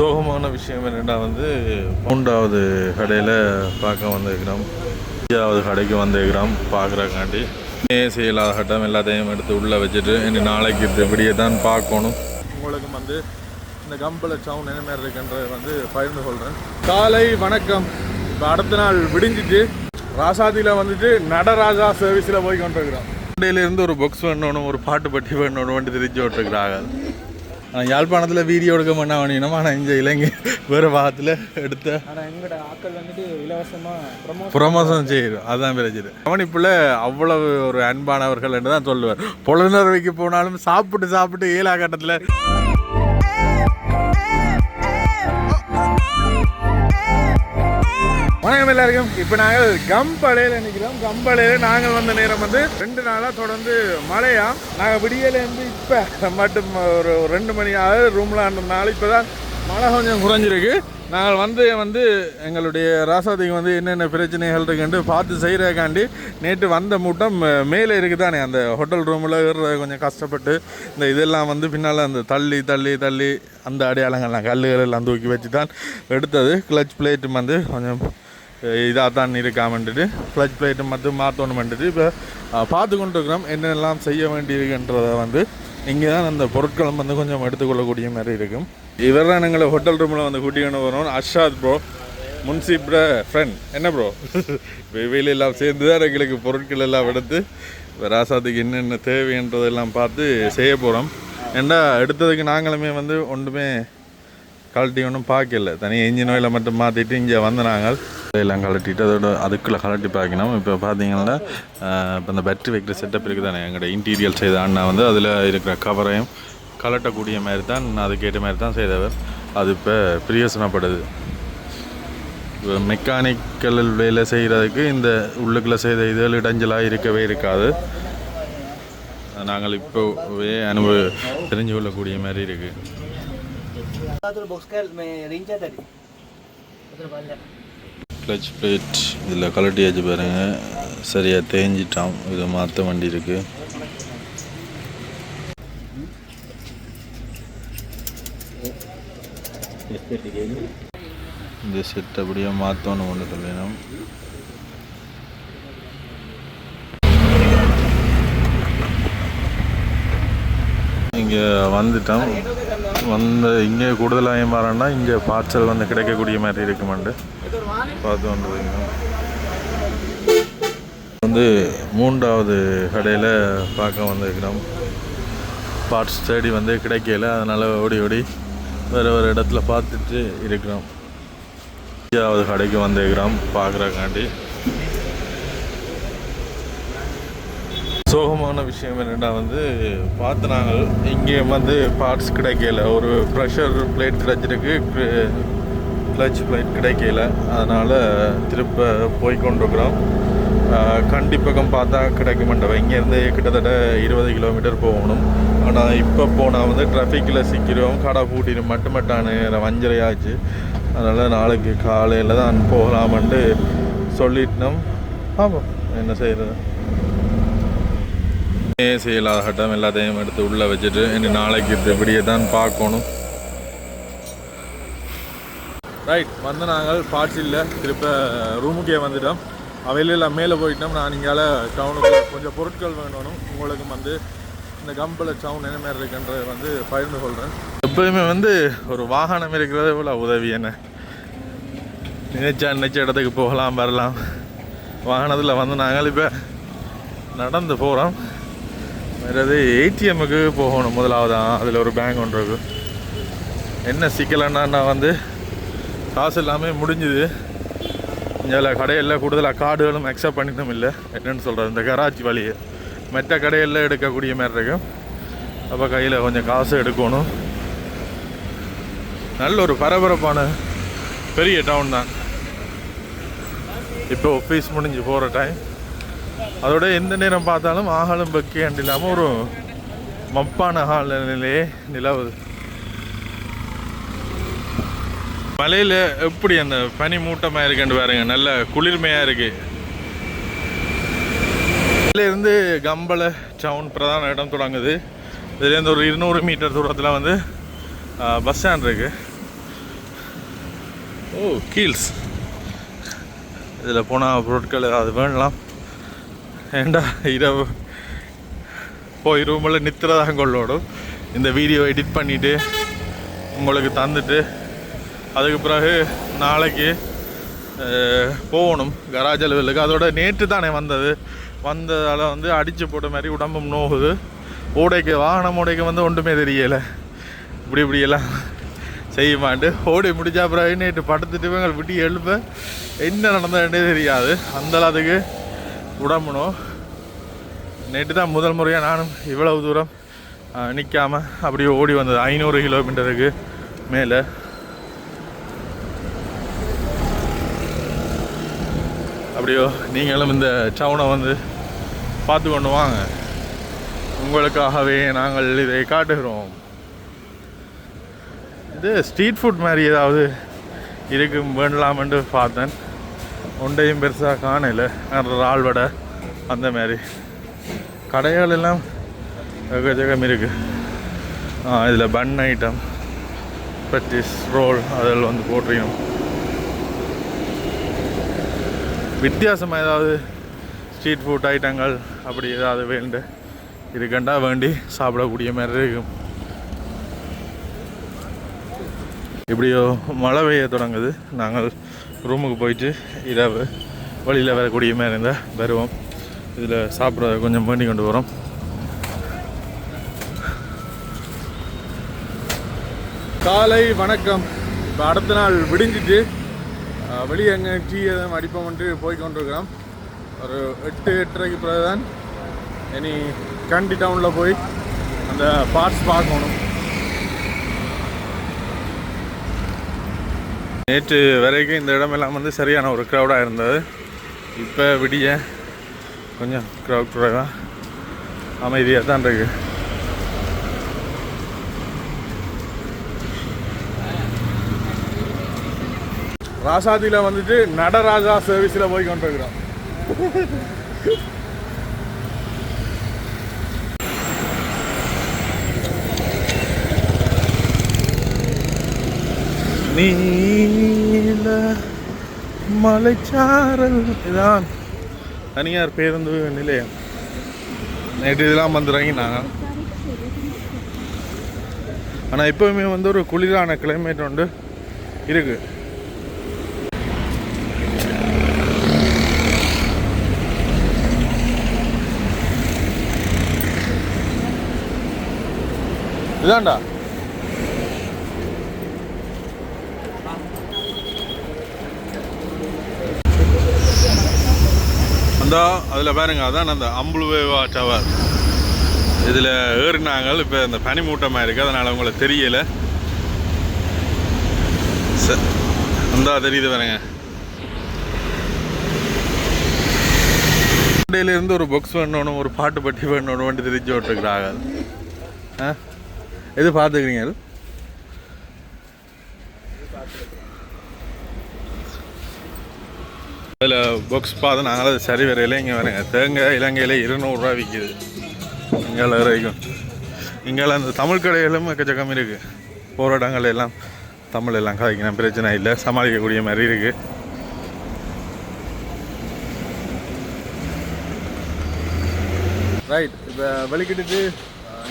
சோகமான விஷயம் என்னென்னா வந்து மூன்றாவது கடையில் பார்க்க வந்திருக்கிறோம் அஞ்சாவது கடைக்கு வந்திருக்கிறோம் பார்க்குறக்காண்டி ஏசி இல்லாத கட்டம் எல்லாத்தையும் எடுத்து உள்ளே வச்சுட்டு இனி நாளைக்கு இந்த விடிய தான் பார்க்கணும். உங்களுக்கு வந்து இந்த கம்பள சவுண்ட் என்ன மாதிரி இருக்குன்றது வந்து பகிர்ந்து கொள்கிறேன் காலை வணக்கம். இப்போ அடுத்த நாள் விடிஞ்சிட்டு ராசாதியில் வந்துட்டு நடராஜா சர்வீஸில் போய் கொண்டிருக்கிறோம் இருந்து ஒரு புக்ஸ் வேணும் ஒரு பாட்டு பட்டி வேணும் வண்டி திரிச்சு விட்டுருக்குறாங்க. யாழ்ப்பாணத்தில் வீடியோ எடுக்க மாட்டா வேணும் ஆனால் இங்கே இலங்கை வேறு பாகத்தில் எடுத்த ஆட்கள் வந்துட்டு இலவசமாக ப்ரமோ ப்ரொமோஷன் செய்யும் அதுதான் பிரச்சனை கவனிப்பில் அவ்வளவு ஒரு அன்பானவர்கள் என்று தான் சொல்லுவார் பொழுதுணர்வைக்கு போனாலும் சாப்பிட்டு சாப்பிட்டு ஏழா கட்டத்தில் வணக்கம் எல்லாருக்கும். இப்போ நாங்கள் கம்பளையில் நிற்கிறோம் கம்பளையில் நாங்கள் வந்த நேரம் வந்து ரெண்டு நாளாக தொடர்ந்து மழையா? நாங்கள் விடியலேருந்து இப்போ மட்டும் ஒரு ஒரு ரெண்டு மணி ஆகுது. ரூமில் ஆனதுனால இப்போ தான் மழை கொஞ்சம் குறைஞ்சிருக்கு. நாங்கள் வந்து வந்து எங்களுடைய ராசாதிக்கு வந்து என்னென்ன பிரச்சனைகள் இருக்குன்ட்டு பார்த்து செய்கிறக்காண்டி நேற்று வந்த மூட்டம் மேலே இருக்குதானே? அந்த ஹோட்டல் ரூமில் கொஞ்சம் கஷ்டப்பட்டு இந்த இதெல்லாம் வந்து பின்னால் அந்த தள்ளி தள்ளி தள்ளி அந்த அடையாளங்கள்லாம் கல்லுகள் எல்லாம் தூக்கி வச்சு தான் எடுத்தது. கிளச் பிளேட்டும் வந்து கொஞ்சம் இதாக தான் இருக்காமன்ட்டு கிளச் பிளேட்டும் மட்டும் மாற்றணுமென்ட்டு இப்போ பார்த்து கொண்டு இருக்கிறோம் என்னெல்லாம் செய்ய வேண்டியிருக்குன்றதை வந்து இங்கே தான் அந்த பொருட்களும் வந்து கொஞ்சம் எடுத்துக்கொள்ளக்கூடிய மாதிரி இருக்கும். இவர் தான் எங்களை ஹோட்டல் ரூமில் வந்து கூட்டிக்கொண்டு வரோம் அர்ஷாத் ப்ரோ முன்சிப்ட ஃப்ரெண்ட் என்ன ப்ரோ வெயில் எல்லாம் சேர்ந்து தான் எங்களுக்கு பொருட்கள் எல்லாம் எடுத்து ராசாத்துக்கு என்னென்ன தேவைன்றதெல்லாம் பார்த்து செய்ய போகிறோம் ஏண்டா எடுத்ததுக்கு நாங்களுமே வந்து ஒன்றுமே கழட்டி ஒன்றும் பார்க்கல. தனியாக இன்ஜின் ஆயிலை மட்டும் மாற்றிட்டு இங்கே வந்து நாங்கள் எல்லாம் கழட்டிட்டு அதோட அதுக்குள்ளே கழட்டி பார்க்கணும் இப்போ பார்த்தீங்கன்னா இப்போ இந்த பேட்டரி வைக்கிற செட்டப் இருக்குது தானே எங்களோட இன்டீரியல் செய்த அண்ணா வந்து அதில் இருக்கிற கவரையும் கலட்டக்கூடிய மாதிரி தான் அதுக்கேற்ற மாதிரி தான் செய்தவர். அது இப்போ பிரயோசனப்படுது. இப்போ மெக்கானிக்கல் வேலை செய்கிறதுக்கு இந்த உள்ளுக்குள்ளே செய்த இதில் இடைஞ்சலாக இருக்கவே இருக்காது. நாங்கள் இப்போவே அனுபவ தெரிஞ்சு கொள்ளக்கூடிய மாதிரி இருக்குது கிளச் பிளேட் இதில் கலட்டியாச்சு பாருங்க. சரியாக தேஞ்சிட்டான். இது மாற்ற வண்டி இருக்கு. இந்த செட் அப்படியே மாற்றணும் ஒன்று சொல்லணும் இங்கே வந்துட்டோம் வந்து இங்கே கூடுதலாக மாறன்னா இங்கே பார்சல் வந்து கிடைக்கக்கூடிய மாதிரி இருக்குமாண்டு. பார்த்து வந்துருங்க வந்து மூன்றாவது கடையில் பார்க்க வந்திருக்கிறோம். பார்ட்ஸ் தேடி வந்து கிடைக்கல அதனால் ஓடி ஓடி வேறு ஒரு இடத்துல பார்த்துட்டு இருக்கிறோம். அஞ்சாவது கடைக்கு வந்திருக்கிறோம் பார்க்குறக்காண்டி சோகமான விஷயம் என்னென்னா வந்து பார்த்து நாங்கள் இங்கே வந்து பார்ட்ஸ் கிடைக்கல. ஒரு ப்ரெஷர் பிளேட் கிடைச்சிருக்கு. கிளச் பிளேட் கிடைக்கல. அதனால் திருப்ப போய் கொண்டிருக்கிறோம். ஆஹ் கண்டி பக்கம் பார்த்தா கிடைக்க மாட்டோம் இங்கேருந்து கிட்டத்தட்ட இருபது கிலோமீட்டர் போகணும். ஆனால் இப்போ போனால் வந்து டிராஃபிக்கில் சிக்கிறோம். கடை பூட்டிட்டு மட்டும் மட்டான வஞ்சரை ஆச்சு. அதனால் நாளைக்கு காலையில் தான் போகலாமன்ட்டு சொல்லிட்டோம். ஆமாம். என்ன செய்கிறது ஏசி இல்லாத கட்டம் எல்லாத்தையும் எடுத்து உள்ளே வச்சுட்டு இனி நாளைக்கு இப்படியே தான் பார்க்கணும். ரைட் வந்து நாங்கள் பாட்சியில் திருப்ப ரூமுக்கே வந்துட்டோம். அவையில மேலே போயிட்டோம். நான் இங்கால டவுனுக்கு கொஞ்சம் பொருட்கள் வேணும் உங்களுக்கு வந்து இந்த கம்பில் டவுன் என்ன மாதிரி இருக்குன்றதை வந்து பகிர்ந்து கொள்கிறேன் எப்பயுமே வந்து ஒரு வாகனம் இருக்கிறதே போல உதவி என்ன? நினைச்சா நினைச்ச இடத்துக்கு போகலாம் வரலாம். வாகனத்தில் வந்து நாங்கள் இப்போ நடந்து போகிறோம் அதாவது ஏடிஎம்முக்கு போகணும் முதலாவதான் அதில் ஒரு பேங்க் ஒன்று இருக்கு. என்ன சிக்கலன்னா நான் வந்து காசு எல்லாமே முடிஞ்சுது. இதில் கடையில் கூடுதலாக கார்டுகளும் அக்செப்ட் பண்ணிட்டும் இல்லை. என்னென்னு சொல்கிறது இந்த கராச்சி வழியை மற்ற கடையில் எடுக்கக்கூடிய மாதிரி இருக்கும் அப்போ கையில் கொஞ்சம் காசு எடுக்கணும். நல்ல ஒரு பரபரப்பான பெரிய டவுன் தான். இப்போ ஆஃபீஸ் முடிஞ்சு போகிற டைம் அதோட எந்த நேரம் பார்த்தாலும் ஆகாலும் பக்கியாண்டு இல்லாமல் ஒரு மப்பான ஹால் நிலையே நிலவுது. மலையில் எப்படி அந்த பனி மூட்டமாக இருக்குன்னு பாருங்க நல்ல குளிர்மையாக இருக்கு. இருந்து கம்பள டவுன் பிரதான இடம் தொடங்குது. இதுலேருந்து ஒரு இருநூறு மீட்டர் தூரத்தில் வந்து பஸ் ஸ்டாண்ட் இருக்குது ஓ கீல்ஸ் இதில் போனால் பொருட்கள் அது வேணலாம் ஏண்டா இரவு? போய் ரூமில் நித்திரதான் கொள்ளோடும் இந்த வீடியோ எடிட் பண்ணிவிட்டு உங்களுக்கு தந்துட்டு அதுக்கு பிறகு நாளைக்கு போகணும். கராஜ் அலுவலுக்கு. அதோட நேற்று தானே வந்தது. வந்ததால் வந்து அடித்து போட்ட மாதிரி உடம்பும் நோகுது. ஓடைக்கு வாகனம் ஓடைக்கு வந்து ஒன்றுமே தெரியலை. இப்படி இப்படியெல்லாம் செய்ய மாட்டு ஓடி முடிச்சா பிறகு நேற்று படுத்துட்டு இவங்க விட்டு எழுப்ப என்ன நடந்ததுன்னே தெரியாது. அந்த உடம்புனோ? நேற்று தான் முதல் முறையாக நானும் இவ்வளவு தூரம் நிற்காமல் அப்படியே ஓடி வந்தது. ஐநூறு கிலோமீட்டருக்கு மேலே. அப்படியோ நீங்களும் இந்த டவுனை வந்து பார்த்து கொண்டு வாங்க. உங்களுக்காகவே நாங்கள் இதை காட்டுகிறோம். இது ஸ்ட்ரீட் ஃபுட் மாதிரி ஏதாவது இருக்கும் வேண்டலாமென்று பார்த்தேன். ஒன்றையும் பெருசாக காணல. இறால் வடை அந்த மாதிரி கடைகள் எல்லாம் எக்கச்சக்கம் இருக்குது இதில் பன் ஐட்டம் பட்டிஸ் ரோல் அதில் வந்து போட்டிருக்கோம் வித்தியாசமாக ஏதாவது ஸ்ட்ரீட் ஃபுட் ஐட்டங்கள் அப்படி ஏதாவது வேண்டு இருக்கண்டா வேண்டி சாப்பிடக்கூடிய மாதிரி இருக்கும். இப்படியோ மழை பெய்ய தொடங்குது. நாங்கள் ரூமுக்கு போயிட்டு இரவு வழியில் வரக்கூடிய மாதிரி இருந்தால் வருவோம். இதில் சாப்பிட கொஞ்சம் பண்ணி கொண்டு வரோம். காலை வணக்கம். இப்போ அடுத்த நாள் விடிஞ்சிட்டு வெளியே எங்கே டீ எதுவும் அடிப்போம்ட்டு போய் கொண்டிருக்கிறோம். ஒரு எட்டு எட்டரைக்கு பிறகு தான் இனி கண்டி டவுனில் போய் அந்த பார்ட்ஸ் பார்க்கணும். நேற்று வரைக்கும் இந்த இடமெல்லாம் வந்து சரியான ஒரு க்ரௌடாக இருந்தது. இப்போ விடிய கொஞ்சம் க்ரௌட் குறைவாக அமைதியாக தான் இருக்கு. ராசாதியில் வந்துட்டு நடராஜா சர்வீஸில் போய் கொண்டிருக்கிறோம். நீல மலைச்சாரல். இதான் தனியார் பேருந்து நிலையம். நேற்று இதெல்லாம் வந்துடுறாங்க ஆனால் எப்போவுமே வந்து ஒரு குளிரான கிளைமேட் உண்டு. இருக்கு. இதாண்டா. அந்த அதில் பாருங்க அதான் அந்த அம்புலுவேவா டவர் இதில் ஏறினாங்க இப்போ இந்த பனி மூட்டமாக இருக்குது அதனால் உங்களுக்கு தெரியலை. ச- அந்த தெரியுது பாருங்க. இருந்து ஒரு புக்ஸ் வேணும் ஒரு பாட்டு பட்டி வேணும் வந்து தெரிஞ்சு விட்டுருக்குறாங்க. ஆ? எது பார்த்துக்கிறீங்க அதில் பாக்ஸ் பார்த்து நாங்களும் அது சரி வரையில். இங்கே வரேங்க தேங்காய் இலங்கையில் இருநூறுவா விற்கிது இங்கே வரைக்கும். இங்கே அந்த தமிழ் கடைகளும் எக்கச்சக்கம் இருக்குது போராட்டங்கள் எல்லாம் தமிழ் எல்லாம் கதைக்கணும் பிரச்சனை இல்லை. சமாளிக்கக்கூடிய மாதிரி இருக்குது ரைட் இப்போ வெளிக்கிட்டு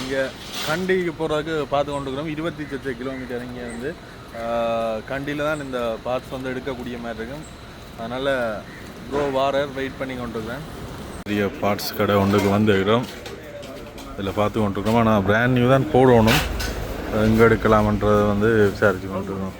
இங்கே கண்டிக்கு போகிறதுக்கு பார்த்து கொண்டுக்கிறோம் இருபத்தி சத்து கிலோமீட்டர் இங்கே வந்து கண்டியில் தான் இந்த பார்ட்ஸ் வந்து எடுக்கக்கூடிய மாதிரி இருக்கும். அதனால் ப்ரோ வாரர் வெயிட் பண்ணி கொண்டிருக்கிறேன் பெரிய பார்ட்ஸ் கடை ஒன்றுக்கு வந்துக்கிறோம் இதில் பார்த்து கொண்டிருக்கிறோம். ஆனால் பிராண்ட் நியூ தான் போடணும். எங்கே எடுக்கலாமன்றதை வந்து விசாரித்து கொண்டிருக்கோம்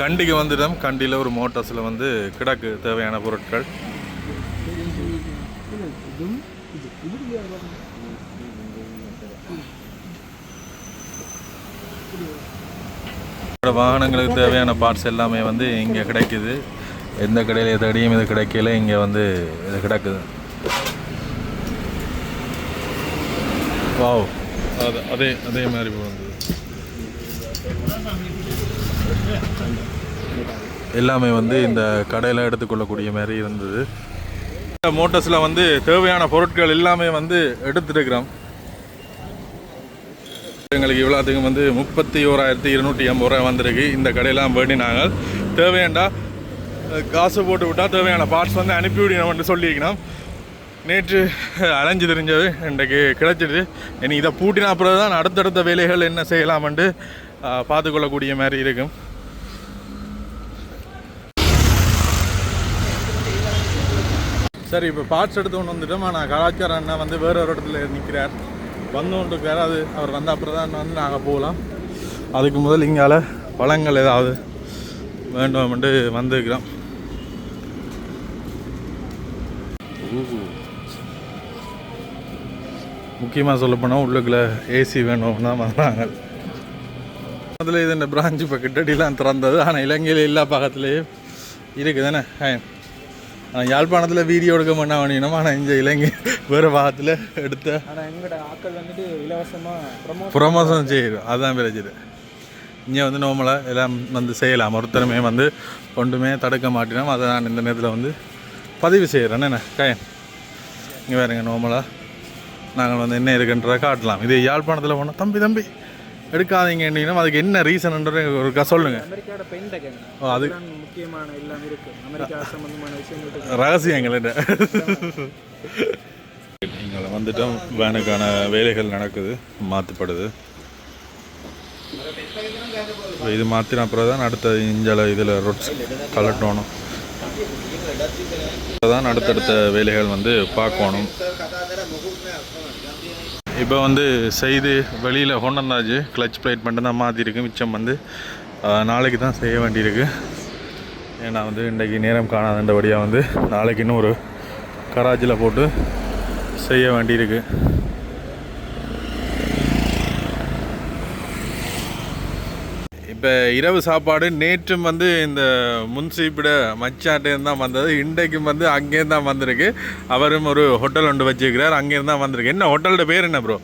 கண்டிக்கு வந்துட்டோம். கண்டியில் ஒரு மோட்டார்ஸில் வந்து கிடக்கு தேவையான பொருட்கள். என்னோட வாகனங்களுக்கு தேவையான பார்ட்ஸ் எல்லாமே வந்து இங்கே கிடைக்குது. எந்த கடையில் தேடியும் இது கிடைக்கல இங்கே வந்து இது கிடக்குது. வாவ். அது அதே அதே மாதிரி வந்து எல்லாமே வந்து இந்த கடையில் எடுத்துக்கொள்ளக்கூடிய மாதிரி இருந்தது. மோட்டர்ஸில் வந்து தேவையான பொருட்கள் எல்லாமே வந்து எடுத்துருக்கிறோம் எங்களுக்கு இவ்வளோத்துக்கும் வந்து முப்பத்தி ஓராயிரத்தி இருநூற்றி ஐம்பது ரூபாய் வந்திருக்கு. இந்த கடையெல்லாம் வேண்டி நாங்கள் தேவையாண்டா காசு போட்டு விட்டால் தேவையான பார்ட்ஸ் வந்து அனுப்பி விடணும்னு சொல்லியிருக்கணும் நேற்று அலைஞ்சு தெரிஞ்சது இன்றைக்கு கிடைச்சிது இனி இதை பூட்டின அப்புறம் தான் அடுத்தடுத்த வேலைகள் என்ன செய்யலாம்ன்ட்டு பார்த்துக்கொள்ளக்கூடிய மாதிரி இருக்கும். சரி இப்போ பார்ட்ஸ் எடுத்து ஒன்று வந்துட்டோம். ஆனால் கலாச்சார அண்ணா வந்து வேற ஒரு இடத்துல நிற்கிறார். வந்து கொண்டு அது அவர் வந்த அப்புறம் தான் வந்து நாங்கள் போகலாம். அதுக்கு முதல் இங்கால பழங்கள் ஏதாவது வேண்டும்ட்டு வந்திருக்கிறோம். முக்கியமாக சொல்லப்போனால் உள்ளுக்குள்ளே உள்ளுக்குள்ள ஏசி தான் வந்தாங்க அதில் இது இந்த பிரான்ச் இப்போ கிட்டடிலாம் திறந்தது. ஆனால் இலங்கையில் எல்லா பக்கத்துலேயும் இருக்குது தானே யாழ்ப்பாணத்தில் வீடியோ எடுக்க மாட்டா வேணும் ஆனால் இந்த இலங்கை வேறு பாகத்தில் எடுத்த ஆனால் எங்களோட ஆட்கள் வந்துட்டு இலவசமாக ப்ரமோ ப்ரொமோஷன் செய்யும் அதுதான் பிரச்சனை இங்கே வந்து நார்மலாக எல்லாம் வந்து செய்யலாம். ஒருத்தருமே வந்து ஒன்றுமே தடுக்க மாட்டினோம் அதை நான் இந்த நேரத்தில் வந்து பதிவு செய்கிறேன் என்ன கயன் இங்கே வேறுங்க நார்மலாக நாங்கள் வந்து என்ன இருக்குன்றதை காட்டலாம். இது யாழ்ப்பாணத்தில் போனால் தம்பி தம்பி. எடுக்காதீங்கன்னா அதுக்கு என்ன ரீசன்ன்ற ஒரு சொல்லுங்கள் அமெரிக்காவோட பெயிண்ட் டெக்கன் ஓ, அது முக்கியமான எல்லாம் இருக்கு. அமெரிக்கா சம்பந்தமான விஷயங்கள் ரகசியங்கள் நீங்கள் வந்துட்டோம். வேனுக்கான வேலைகள் நடக்குது. மாற்றப்படுது இது மாற்றின அப்புறம் தான் அடுத்த இஞ்சல இதில் ரொட்ஸ் கலட்டணும் தான் அடுத்தடுத்த வேலைகள் வந்து பார்க்கணும். இப்போ வந்து செய்து வெளியில் கொண்டு கிளச் பிளேட் மட்டும் தான் மாற்றிருக்கு மிச்சம் வந்து நாளைக்கு தான் செய்ய வேண்டியிருக்கு. ஏன்னா வந்து இன்றைக்கி நேரம் காணாதபடியாக வந்து நாளைக்கு இன்னும் ஒரு கராஜில் போட்டு செய்ய வேண்டியிருக்கு. இப்போ இரவு சாப்பாடு நேற்றும் வந்து இந்த முன்சீப்பிட மச்சாட்டேருந்து தான் வந்தது. இன்றைக்கும் வந்து அங்கேருந்து தான் வந்திருக்கு. அவரும் ஒரு ஹோட்டல் ஒன்று வச்சுருக்கிறார். அங்கேருந்து தான் வந்திருக்கு. என்ன ஹோட்டலோட பேர் என்ன ப்ரோ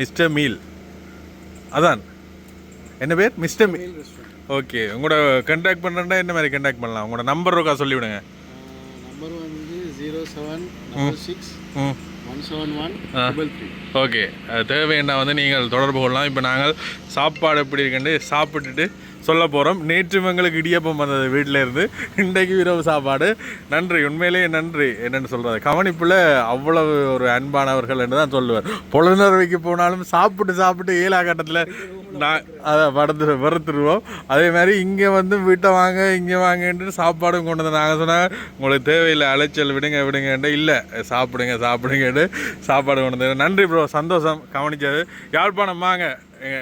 மிஸ்டர் மீல். அதான். என்ன பேர்? Mister meal okay. உங்களோட கண்டாக்ட் பண்ணுறேன்டா என்ன மாதிரி கண்டாக்ட் பண்ணலாம்? உங்களோட நம்பர் இருக்கா சொல்லிவிடுங்க. நம்பர் வந்து ஜீரோ செவன் சிக்ஸ் ஓகே அது தேவைன்னா வந்து நீங்கள் தொடர்பு கொள்ளலாம். இப்போ நாங்கள் சாப்பாடு எப்படி இருக்குன்னு சாப்பிட்டுட்டு சொல்ல போகிறோம் நேற்று இவங்களுக்கு இடியப்பம் வந்தது வீட்டில் இருந்து. இன்றைக்கு இரவு சாப்பாடு. நன்றி. உண்மையிலேயே நன்றி. என்னென்னு சொல்கிறது கவனிப்பில் அவ்வளவு ஒரு அன்பானவர்கள் என்று தான் சொல்லுவார். பொழுதுணர்வைக்கு போனாலும் சாப்பிட்டு சாப்பிட்டு ஏழா கட்டத்தில் நான் அதை வறுத்து வெறுத்துருவோம். அதே மாதிரி இங்கே வந்து வீட்டை வாங்க இங்கே வாங்கன்ட்டு சாப்பாடும் கொண்டு வந்து நாங்கள் சொன்னால் உங்களுக்கு தேவையில்லை அலைச்சல் விடுங்க விடுங்கன்ட்டு இல்லை சாப்பிடுங்க சாப்பிடுங்கன்ட்டு சாப்பாடு கொண்டு வந்து நன்றி ப்ரோ சந்தோஷம். கவனிச்சது. யாழ்ப்பாணம் வாங்க.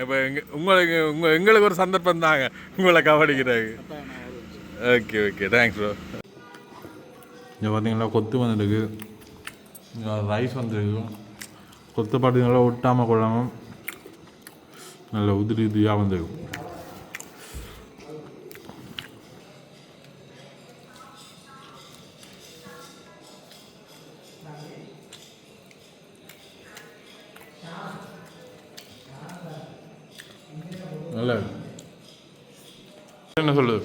இப்போ உங்களுக்கு உங்கள் எங்களுக்கு ஒரு சந்தர்ப்பம் தாங்க. உங்களை கவனிக்கிறாங்க ஓகே ஓகே தேங்க்ஸ் ப்ரோ இங்கே பார்த்தீங்களா கொத்து வந்துருக்கு. ரைஸ் வந்துருக்கு. கொத்து பார்த்தீங்கன்னா ஒட்டாமல் கொள்ளாமல் நல்ல உதிரி உதிரியாக வந்துருக்கும் என்ன சொல்லுது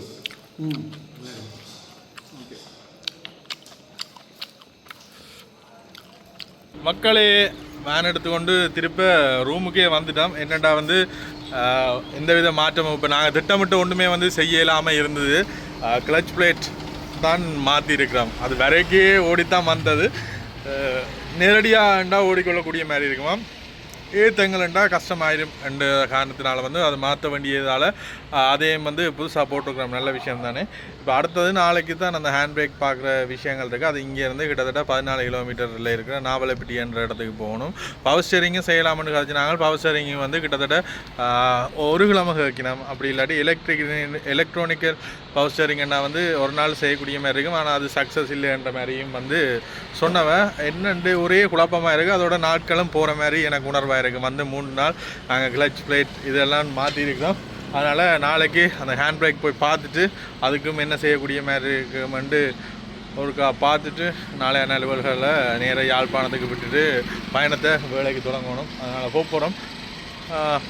மக்களே வேன் எடுத்துக்கொண்டு திருப்ப ரூமுக்கே வந்துட்டோம். என்னென்னா வந்து எந்த வித மாற்றமும் இப்போ நாங்கள் திட்டமிட்டு ஒன்றுமே வந்து செய்ய இல்லாமல் இருந்தது கிளச் பிளேட் தான் மாற்றி இருக்கிறோம் அது வரைக்கே ஓடித்தான் வந்தது. நேரடியாகண்டா ஓடிக்கொள்ளக்கூடிய மாதிரி இருக்குமா ஏத்தங்கள்ண்டா கஷ்டமாயிரும் என்ற காரணத்தினால வந்து அதை மாற்ற வேண்டியதால் அதையும் வந்து புதுசாக போட்டுக்கிறோம் நல்ல விஷயம் தானே இப்போ அடுத்தது நாளைக்கு தான் அந்த ஹேண்ட் பிரேக் பார்க்குற விஷயங்கள் இருக்குது அது இங்கேருந்து கிட்டத்தட்ட பதினாலு கிலோமீட்டரில் இருக்கிற நாவலப்பிட்டி என்ற இடத்துக்கு போகணும். பவர் ஸ்டேரிங்கும் செய்யலாம்னு கதைச்சினாங்க பவர் ஸ்டேரிங் வந்து கிட்டத்தட்ட ஒரு கிழமை வைக்கணும் அப்படி இல்லாட்டி எலக்ட்ரிக் எலக்ட்ரானிக்கல் பவர் ஸ்டேரிங்னா வந்து ஒரு நாள் செய்யக்கூடிய மாதிரி இருக்கும். ஆனால் அது சக்ஸஸ் இல்லைன்ற மாதிரியும் வந்து சொன்னவன் என்னென்று ஒரே குழப்பமாக இருக்குது அதோட நாட்களும் போகிற மாதிரி எனக்கு உணர்வாக இருக்குது வந்து மூணு நாள் நாங்கள் கிளச் பிளேட் இதெல்லாம் மாற்றிருக்கிறோம் அதனால் நாளைக்கு அந்த ஹேண்ட் பிரேக் போய் பார்த்துட்டு அதுக்கும் என்ன செய்யக்கூடிய மாதிரி இருக்குமெண்டு ஒருக்கா பார்த்துட்டு நாளைய அலுவல்களில் நேராக யாழ்ப்பாணத்துக்கு விட்டுட்டு பயணத்தை வேலைக்கு தொடங்கணும். அதனால் போக போகிறோம்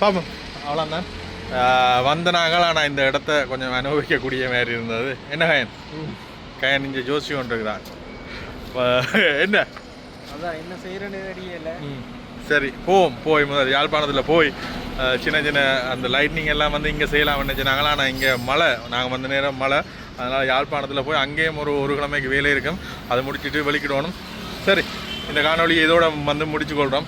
பார்ப்போம் அவ்வளோதான் வந்த நாங்கள் ஆனால் இந்த இடத்த கொஞ்சம் அனுபவிக்கக்கூடிய மாதிரி இருந்தது. என்ன கயன்? கயன் இங்கே ஜோசி கொண்டிருக்கிறான் என்ன? அதான் என்ன செய்யறேன்னு தெரியல. சரி போவோம் போய் முதல் யாழ்ப்பாணத்தில் போய் சின்ன சின்ன அந்த லைட்னிங் எல்லாம் வந்து இங்கே செய்யலாம் நினச்சினாங்களா ஆனால் இங்கே மழை நாங்கள் வந்த நேரம் மழை. அதனால் யாழ்ப்பாணத்தில் போய் அங்கேயும் ஒரு ஒரு கிழமைக்கு வேலை இருக்கும். அதை முடிச்சுட்டு வெளிக்கிடணும் சரி இந்த காணொளி இதோட வந்து முடிச்சு கொள்கிறோம்